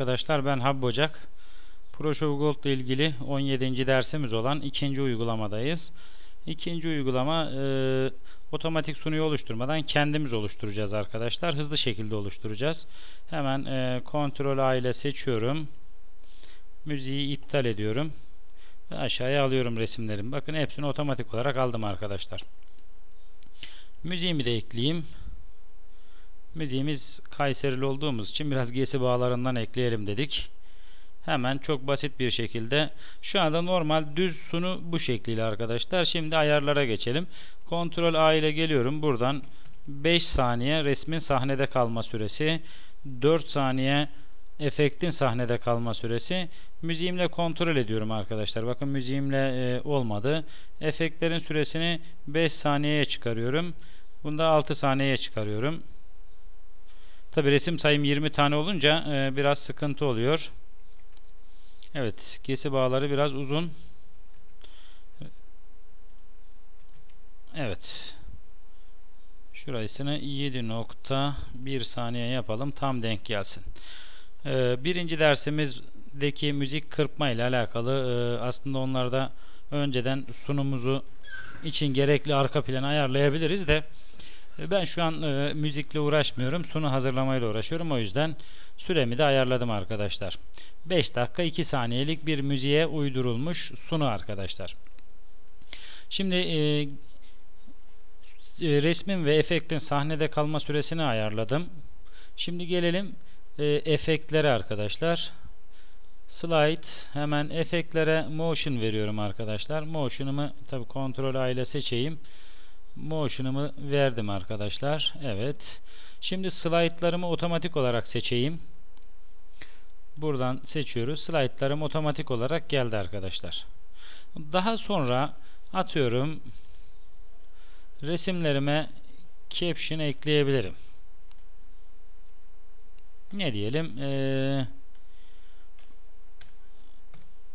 arkadaşlar ben Habbocak. ProShow Gold ile ilgili 17. dersimiz olan ikinci uygulamadayız. İkinci uygulama e, otomatik sunuyu oluşturmadan kendimiz oluşturacağız arkadaşlar. Hızlı şekilde oluşturacağız. Hemen e, Ctrl A ile seçiyorum. Müziği iptal ediyorum. Ve aşağıya alıyorum resimlerimi. Bakın hepsini otomatik olarak aldım arkadaşlar. Müziğimi de ekleyeyim. Müziğimiz Kayserili olduğumuz için biraz gesi bağlarından ekleyelim dedik. Hemen çok basit bir şekilde şu anda normal düz sunu bu şekliyle arkadaşlar. Şimdi ayarlara geçelim. Ctrl A ile geliyorum. Buradan 5 saniye resmin sahnede kalma süresi, 4 saniye efektin sahnede kalma süresi. Müziğimle kontrol ediyorum arkadaşlar. Bakın müziğimle e, olmadı. Efektlerin süresini 5 saniyeye çıkarıyorum. Bunda 6 saniyeye çıkarıyorum. Tabi resim sayım 20 tane olunca e, biraz sıkıntı oluyor. Evet, kesi bağları biraz uzun. Evet. Şurasını 7.1 saniye yapalım. Tam denk gelsin. Ee, birinci dersimizdeki müzik kırpma ile alakalı e, aslında onlarda önceden sunumuzu için gerekli arka planı ayarlayabiliriz de ben şu an e, müzikle uğraşmıyorum. Sunu hazırlamayla uğraşıyorum. O yüzden süremi de ayarladım arkadaşlar. 5 dakika 2 saniyelik bir müziğe uydurulmuş sunu arkadaşlar. Şimdi e, e, resmin ve efektin sahnede kalma süresini ayarladım. Şimdi gelelim e, efektlere arkadaşlar. Slide hemen efektlere motion veriyorum arkadaşlar. Motion'ımı tabi kontrol A ile seçeyim. Motion'ımı verdim arkadaşlar. Evet. Şimdi slaytlarımı otomatik olarak seçeyim. Buradan seçiyoruz. Slaytlarım otomatik olarak geldi arkadaşlar. Daha sonra atıyorum resimlerime caption ekleyebilirim. Ne diyelim? Ee,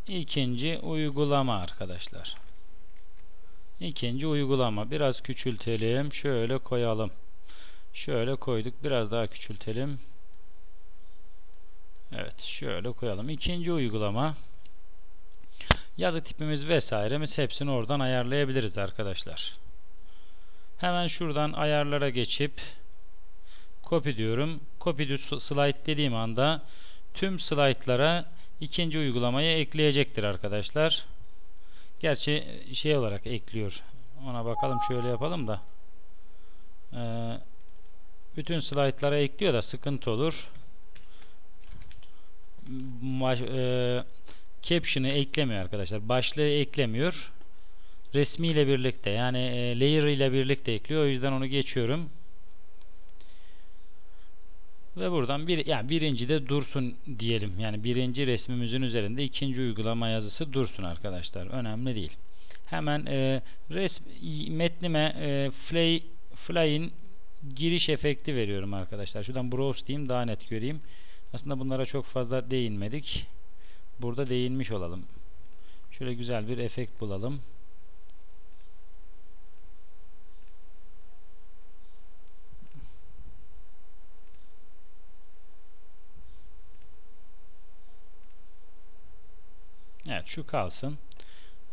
ikinci uygulama arkadaşlar. İkinci uygulama. Biraz küçültelim. Şöyle koyalım. Şöyle koyduk. Biraz daha küçültelim. Evet. Şöyle koyalım. İkinci uygulama. Yazı tipimiz vesairemiz hepsini oradan ayarlayabiliriz arkadaşlar. Hemen şuradan ayarlara geçip copy diyorum. Copy to slide dediğim anda tüm slaytlara ikinci uygulamayı ekleyecektir arkadaşlar. Gerçi şey olarak ekliyor. Ona bakalım şöyle yapalım da. Ee, bütün slaytlara ekliyor da sıkıntı olur. Baş, e, caption'ı eklemiyor arkadaşlar. Başlığı eklemiyor. Resmi ile birlikte yani e, layer ile birlikte ekliyor. O yüzden onu geçiyorum. Ve buradan bir yani birinci de dursun diyelim. Yani birinci resmimizin üzerinde ikinci uygulama yazısı dursun arkadaşlar. Önemli değil. Hemen e, res metnime e, fly fly'in giriş efekti veriyorum arkadaşlar. Şuradan browse diyeyim daha net göreyim. Aslında bunlara çok fazla değinmedik. Burada değinmiş olalım. Şöyle güzel bir efekt bulalım. Evet şu kalsın.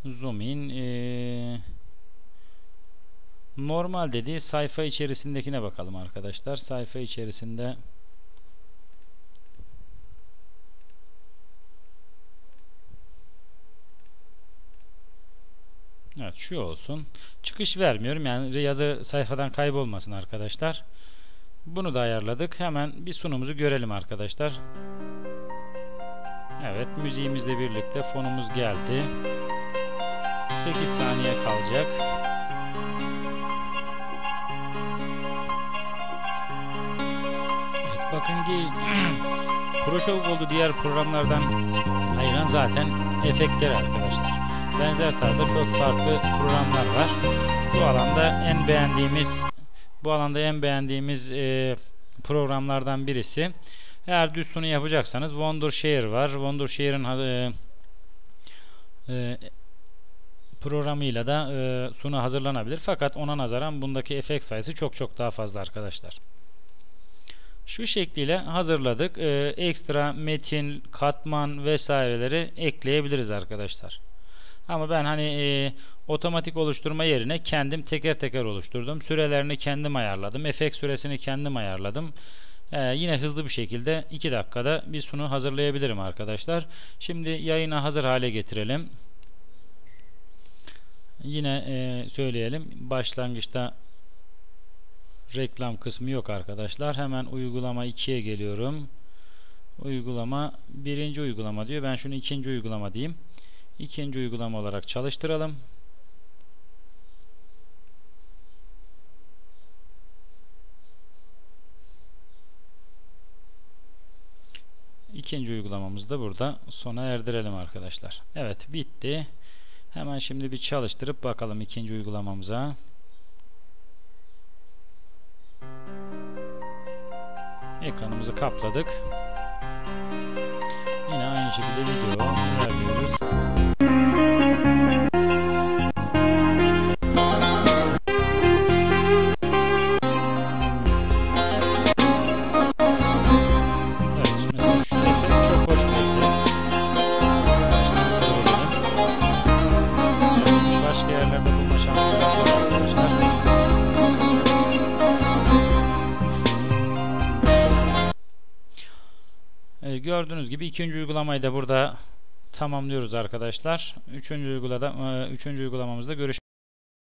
Zoom in. Ee, normal dediği sayfa içerisindekine bakalım arkadaşlar. Sayfa içerisinde Evet şu olsun. Çıkış vermiyorum. Yani yazı sayfadan kaybolmasın arkadaşlar. Bunu da ayarladık. Hemen bir sunumuzu görelim arkadaşlar. Evet müziğimizle birlikte fonumuz geldi. 8 saniye kalacak. Evet, bakın ki ProShow oldu diğer programlardan ayıran zaten efektler arkadaşlar. Benzer tarzda çok farklı programlar var. Bu alanda en beğendiğimiz bu alanda en beğendiğimiz e, programlardan birisi. Eğer düz sunu yapacaksanız Wondershare var. Wondershare'ın e, e, programıyla da e, sunu hazırlanabilir. Fakat ona nazaran bundaki efekt sayısı çok çok daha fazla arkadaşlar. Şu şekliyle hazırladık. Ee, ekstra metin, katman vesaireleri ekleyebiliriz arkadaşlar. Ama ben hani e, otomatik oluşturma yerine kendim teker teker oluşturdum. Sürelerini kendim ayarladım. Efekt süresini kendim ayarladım. Ee, yine hızlı bir şekilde 2 dakikada bir sunu hazırlayabilirim arkadaşlar. Şimdi yayına hazır hale getirelim. Yine e, söyleyelim. Başlangıçta reklam kısmı yok arkadaşlar. Hemen uygulama 2'ye geliyorum. Uygulama birinci uygulama diyor. Ben şunu ikinci uygulama diyeyim. İkinci uygulama olarak çalıştıralım. İkinci uygulamamızı da burada sona erdirelim arkadaşlar. Evet bitti. Hemen şimdi bir çalıştırıp bakalım ikinci uygulamamıza. Ekranımızı kapladık. Yine aynı şekilde video gördüğünüz gibi ikinci uygulamayı da burada tamamlıyoruz arkadaşlar. Üçüncü uygulamada, üçüncü uygulamamızda görüş